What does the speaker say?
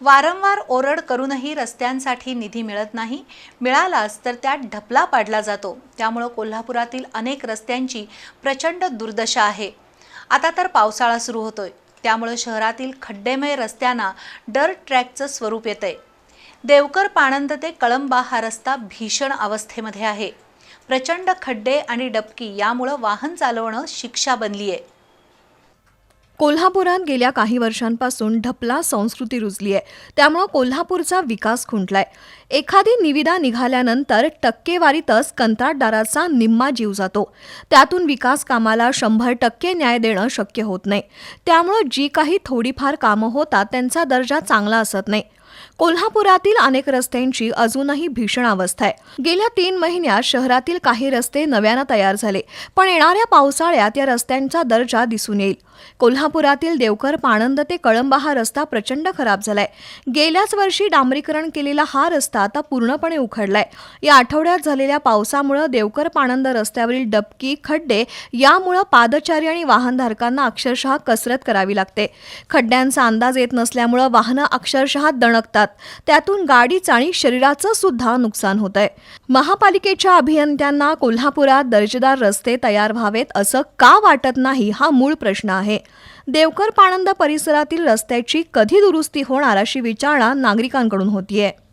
वारंवार ओरड करूनही रस्त्यांसाठी निधी मिळत नाही. मिळालाच तर त्यात ढपला पाडला जातो. त्यामुळं कोल्हापुरातील अनेक रस्त्यांची प्रचंड दुर्दशा आहे. आता तर पावसाळा सुरू होतोय. त्यामुळं शहरातील खड्डेमय रस्त्यांना डर्ट ट्रॅकचं स्वरूप येतंय. देवकर पाणंद ते कळंबा हा रस्ता भीषण अवस्थेमध्ये आहे. प्रचंड खड्डे आणि डबकी यामुळं वाहन चालवणं शिक्षा बनली आहे कोल्हापुरात गेल्या काही वर्षांपासून ढपला संस्कृती रुजली आहे. त्यामुळं कोल्हापूरचा विकास खुंटलाय. एखादी निविदा निघाल्यानंतर टक्केवारीतच कंत्राटदाराचा निम्मा जीव जातो. त्यातून विकास कामाला शंभर टक्के न्याय देणं शक्य होत नाही. त्यामुळं जी काही थोडीफार कामं होतात त्यांचा दर्जा चांगला असत नाही. कोल्हापुरातील अनेक रस्त्यांची अजूनही भीषण अवस्था आहे. गेल्या तीन महिन्यात शहरातील काही रस्ते नव्यानं तयार झाले पण येणाऱ्या पावसाळ्यात या रस्त्यांचा दर्जा दिसून येईल. कोल्हापुरातील देवकर पाणंद ते कळंबा हा रस्ता प्रचंड खराब झालाय. गेल्याच वर्षी डांबरीकरण केलेला हा रस्ता आता पूर्णपणे उखडलाय. या आठवड्यात झालेल्या पावसामुळे देवकर पाणंद रस्त्यावरील डबकी खड्डे यामुळं पादचारी आणि वाहनधारकांना अक्षरशः कसरत करावी लागते. खड्ड्यांचा अंदाज येत नसल्यामुळं वाहनं अक्षरशः दणकतात त्यातून गाडीचं आणि शरीराचं सुद्धा नुकसान होत आहे. महापालिकेच्या अभियंत्यांना कोल्हापुरात दर्जेदार रस्ते तयार व्हावेत असं का वाटत नाही हा मूळ प्रश्न आहे. देवकर पाणंद परिसरातील रस्त्याची कधी दुरुस्ती होणार अशी विचारणा नागरिकांकडून होतीये.